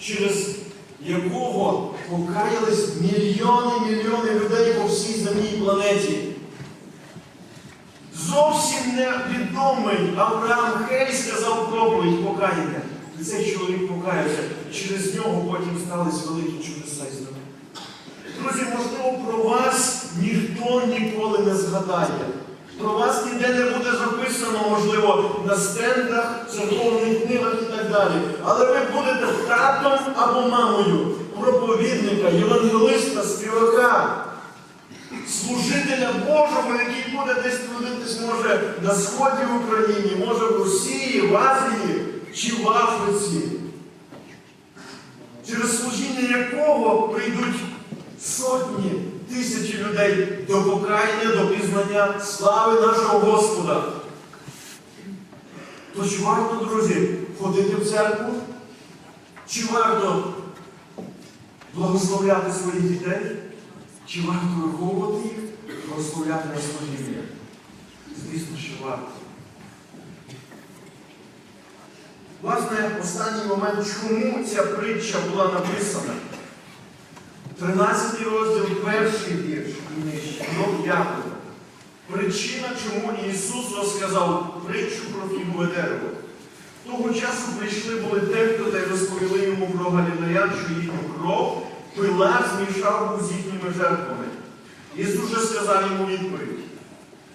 через якого покаялись мільйони мільйони людей по всій земній планеті. Зовсім невідомий Авраам Хей сказав проповідь покаяння. І цей чоловік покаявся. Через нього потім стались великі чудеса і знамення. Друзі, можливо, про вас ніхто ніколи не згадає. Про вас ніде не буде записано, можливо, на стендах, церковних книгах і так далі. Але ви будете татом або мамою проповідника, євангелиста, співака, служителя Божого, який буде десь трудитись, може на сході в Україні, може в Росії, в Азії чи в Африці. Через служіння якого прийдуть сотні тисячі людей до покаяння, до пізнання слави нашого Господа. То чи варто, друзі, ходити в церкву? Чи варто благословляти своїх дітей? Чи варто виховувати їх, благословляти на служіння? Звісно, що варто. Власне, останній момент, чому ця притча була написана? 13 розділ, перший вірш і нижче, до п'ятого. Причина, чому Ісус розказав притчу про фігове дерево. Того часу прийшли були дехто та й розповіли йому про галілеян, що їхню кров Пилат змішав з їхніми жертвами. Ісус же сказав йому відповідь.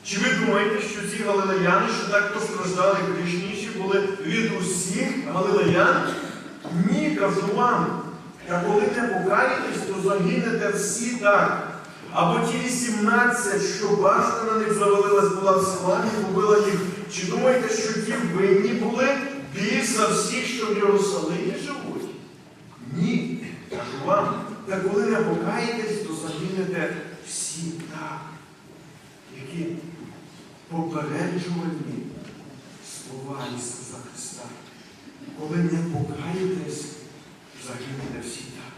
Чи ви думаєте, що ці галилеяни, що так постраждали грішніші, були від усіх галилеян? Ні, кажу вам. Та коли не покаєтесь, то загинете всі так. Або ті 18, що башта на них завалилась, була в селані, побила їх. Чи думаєте, що ті винні були більш за всіх, що в Єрусалимі живуть? Ні, кажу вам. Та коли не покаєтесь, то загинете всі так. Які попереджувальні слова Ісуса Христа. Коли не покаєтесь, загинете всі так.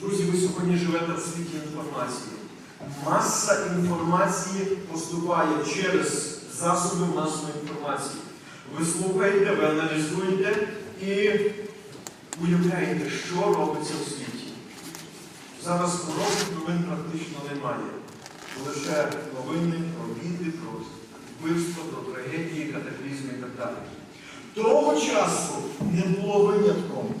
Друзі, ви сьогодні живете в світі інформації. Маса інформації поступає через засоби масової інформації. Ви слухаєте, ви аналізуєте і уявляєте, що робиться в світі. Зараз хороших новин практично немає. Лише новини про біди, про вбивство, про трагедії, катаклізми і так далі. Того часу не було винятком.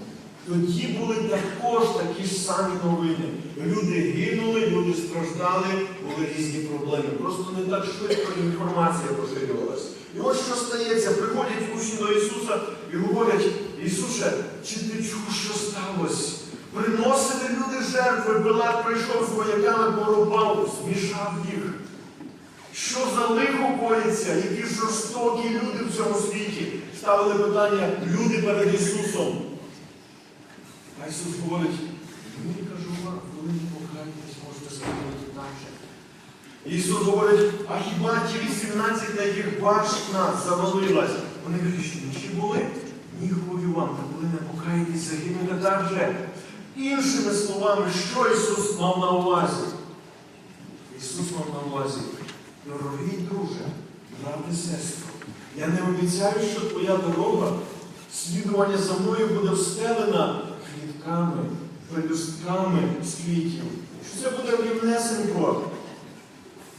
Тоді були також такі ж самі новини. Люди гинули, люди страждали, були різні проблеми. Просто не так швидко інформація поширювалася. І ось що стається, приходять учні до Ісуса і говорять, Ісусе, чи ти чув, що сталося? Приносили люди жертви, Пилат прийшов з вояками, порубав, змішав їх. Що за лихо коїться, які жорстокі люди в цьому світі? Ставили питання люди перед Ісусом. А Ісус говорить, ні, кажу вам, коли не покаєтесь, можете сказати інакше. Ісус говорить, а хіба ті 18, на яких башна завалилась, вони грішніші були? Ні, говорю вам, та коли не покаєтесь, загинете так же. Іншими словами, що Ісус мав на увазі? Ісус мав на увазі, дорогий друже, брате, сестро, я не обіцяю, що твоя дорога, слідування за мною буде встелена квітками, пелюстками з. Що це буде рівнесенько.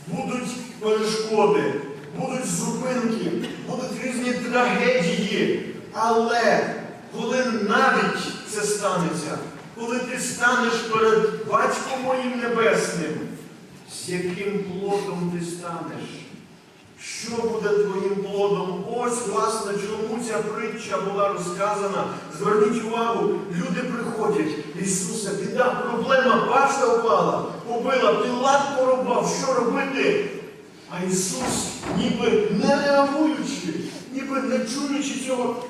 Будуть перешкоди, будуть зупинки, будуть різні трагедії. Але коли навіть це станеться, коли ти станеш перед Батьком моїм Небесним, з яким плодом ти станеш? Що буде твоїм плодом? Ось, власне, чому ця притча була розказана. Зверніть увагу, люди приходять. Ісусе, біда, проблема, башта впала, побила, пілат порубав, що робити? А Ісус, ніби не реагуючи, ніби не чуючи цього,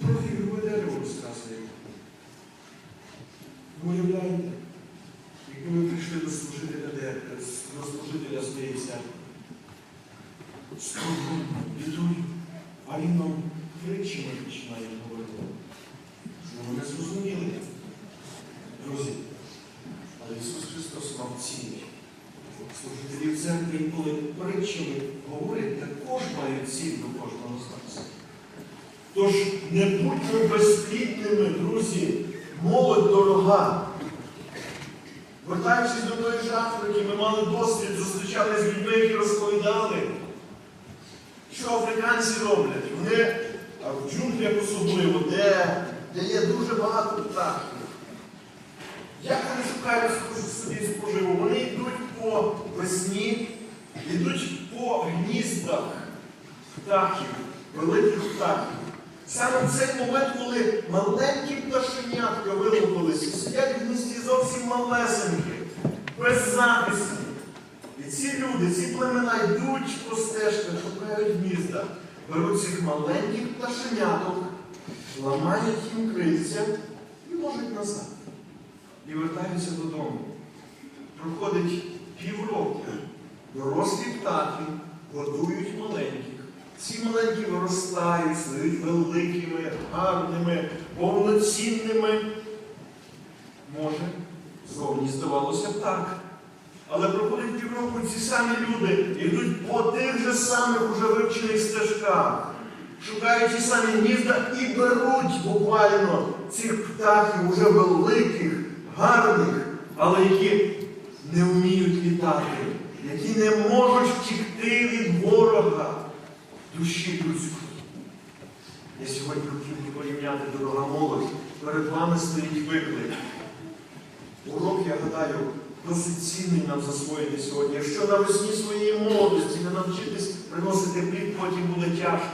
про фігове дерево розказує. Ви уявляєте? Якби ви прийшли до служителя, де, до служителя своєї церкви. Скорбу, бідою, а він нам притчами починає говорити. Що ви не зрозуміли? Друзі, але Ісус Христос мав ціль. Служителі в церкві, коли притчами говорять, також мають ціль до кожного з нас. Тож не будьмо безплідними, друзі, молодь дорога. Вертаючись до тої ж Африки, ми мали досвід, зустрічалися з людьми, які розповідали, що африканці роблять. Вони а в джунглях особливо, де, де є дуже багато птахів. Як вони шукають собі споживу? Вони йдуть по гніздах птахів, великих птахів. Саме в цей момент, коли маленькі пташенятка вилупилися, сидять в гнізді зовсім малесенькі, без захисту. І ці люди, ці племена йдуть по стежках, шукають гнізда, беруть цих маленьких пташеняток, ламають їм крильця і ложать назад. І вертаються додому. Проходить півроку. Дорослі птахи годують маленьких. Ці маленькі виростають, стають великими, гарними, повноцінними. Може, зовні здавалося б так. Але проходить півроку ці самі люди йдуть по тих же самих уже вивчених стежках, шукають ті самі гнізда і беруть буквально цих птахів уже великих, гарних, але які не вміють літати, які не можуть втікти від ворога душі людської. Я сьогодні хотів порівняти дорога молодь. Перед вами стоїть виклик. Урок, я гадаю, досить цінний нам засвоїти сьогодні. Якщо навесні своєї молодості не навчитись приносити плід, потім буде тяжко.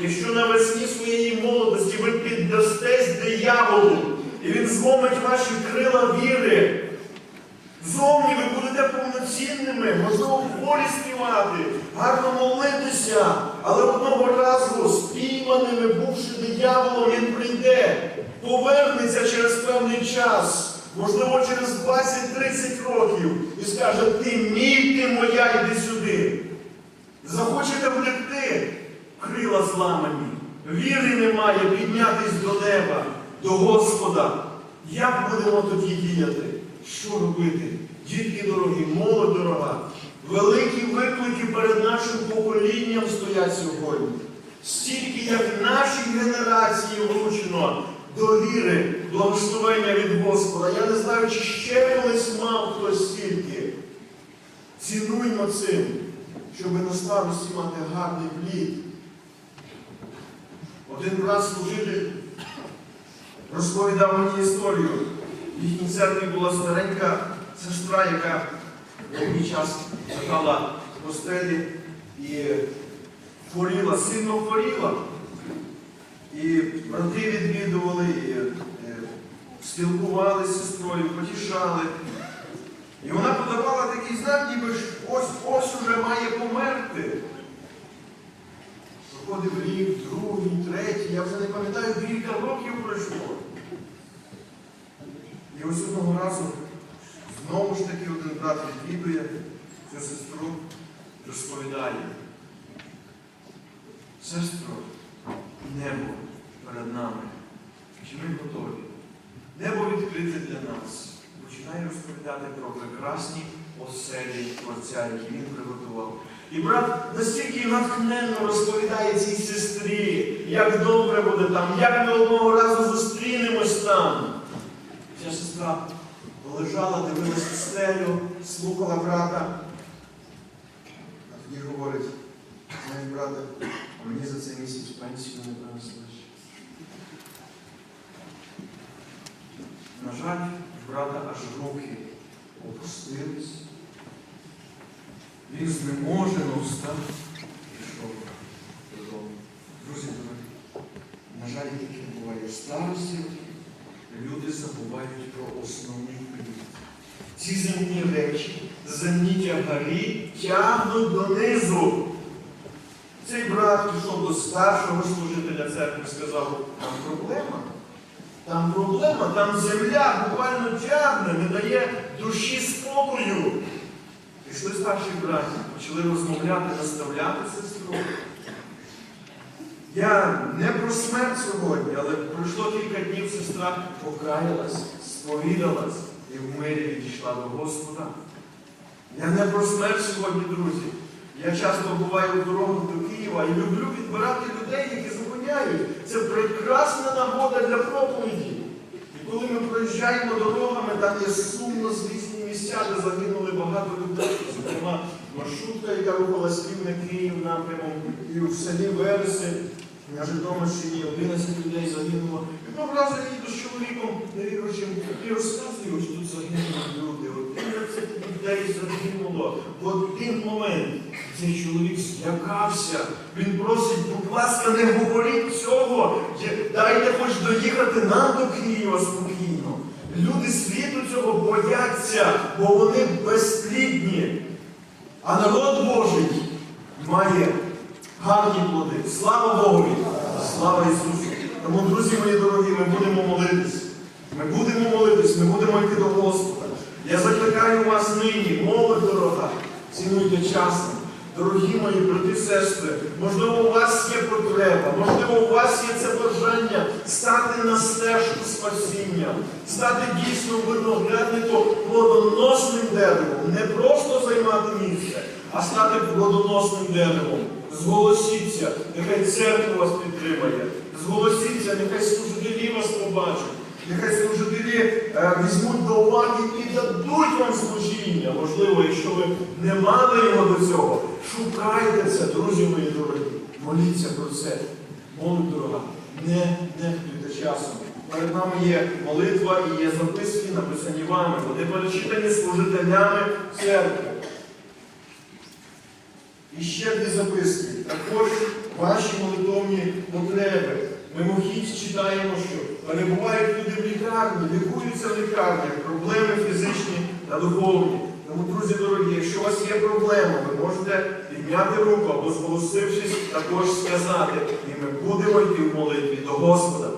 Якщо навесні своєї молодості ви піддастесь дияволу, і він зломить ваші крила віри, Зовні ви будете повноцінними, можливо, в полі співати, гарно молитися, але одного разу спійманими, бувши дияволом, він прийде, повернеться через певний час, можливо, через 20-30 років, і скаже, ти мій, ти моя, йди сюди. Захочете втекти, крила зламані, віри немає піднятись до неба, до Господа. Як будемо тоді діяти? Що робити? Дітки дорогі, молодь дорога, великі виклики перед нашим поколінням стоять сьогодні. Стільки, як нашій генерації вручено довіри, благословення від Господа. Я не знаю, чи ще колись мав хтось стільки. Цінуймо цим, щоб на старості мати гарний плід. Один раз служитель розповідав мені історію. В їхній церкві була старенька сестра, яка довгий час чекала в постелі і хворіла, сильно хворіла. І брати відвідували, і е, спілкувалися з сестрою, потішали. І вона подавала такий знак, ніби ось ось уже має померти. Проходив рік, другий, третій, я вже не пам'ятаю, кілька років пройшло. І ось одного разу знову ж таки один брат відвідує цю сестру, розповідає. Сестро, небо перед нами. Чи ми готові? Небо відкрите для нас. Починає розповідати про прекрасні оселі Творця, які він приготував. І брат настільки натхненно розповідає цій сестрі, як добре буде там, як ми одного разу зустрінемось там. Ця сестра лежала, дивилась в стелю, слухала брата. А тоді говорить, знаєш, брате, мені за цей місяць пенсію не принесли. На жаль, брата аж руки опустились. Він знеможено встав і пішов додому. Друзі, дорогі, на жаль, таке буває в старості забувають про основний плід. Ці земні речі, земні тягарі тягнуть донизу. Цей брат пішов до старшого служителя церкви сказав, там проблема. Там проблема, там земля буквально тягне, не дає душі спокою. Пішли старші браті, почали розмовляти, наставляти сестру. Я не про смерть сьогодні, але пройшло кілька днів сестра покаялась, сповідалась і в мирі відійшла до Господа. Я не про смерть сьогодні, друзі. Я часто буваю в дорогах до Києва і люблю відбирати людей, які зупиняють. це прекрасна нагода для проповіді. І коли ми проїжджаємо дорогами, там є сумно звісні місця, де загинули багато людей. Зокрема, маршрутка, яка рухалась півне Київ напрямом, і в селі Вереси на Житомирщині 11 людей загинуло. Одного разу їду з чоловіком невіруючим і розказую, що тут загинули люди. 11 людей загинуло. В один момент цей чоловік злякався. Він просить, будь ласка, не говоріть цього. Дайте хоч доїхати нам до Києва спокійно. Люди світу цього бояться, бо вони безплідні. А народ Божий має гарні плоди. Слава Богу! Слава Ісусу! Тому, друзі мої дорогі, ми будемо молитись. Ми будемо молитись, ми будемо йти до Господа. Я закликаю вас нині, молодь дорога, цінуйте часом. Дорогі мої брати і сестри, можливо, у вас є потреба, можливо, у вас є це бажання стати на стежку спасіння, стати дійсно виноградником плодоносним деревом, не просто займати місце, а стати плодоносним деревом. Зголосіться, нехай церква вас підтримає. Зголосіться, нехай служителі вас побачать. Нехай служителі е, візьмуть до уваги і дадуть вам служіння. Можливо, якщо ви не мали його до цього, шукайте це, друзі мої дорогі. Моліться про це. Молодь дорога, не нехтуйте часом. Перед нами є молитва і є записки, написані вами. Вони перечитані служителями церкви. І ще дві записки. Також ваші молитовні потреби. Мимохідь читаємо, що перебувають люди в лікарні, лікуються в лікарнях, проблеми фізичні та духовні. Тому, друзі дорогі, якщо у вас є проблема, ви можете підняти руку або зголосившись, також сказати, і ми будемо йти в молитві до Господа.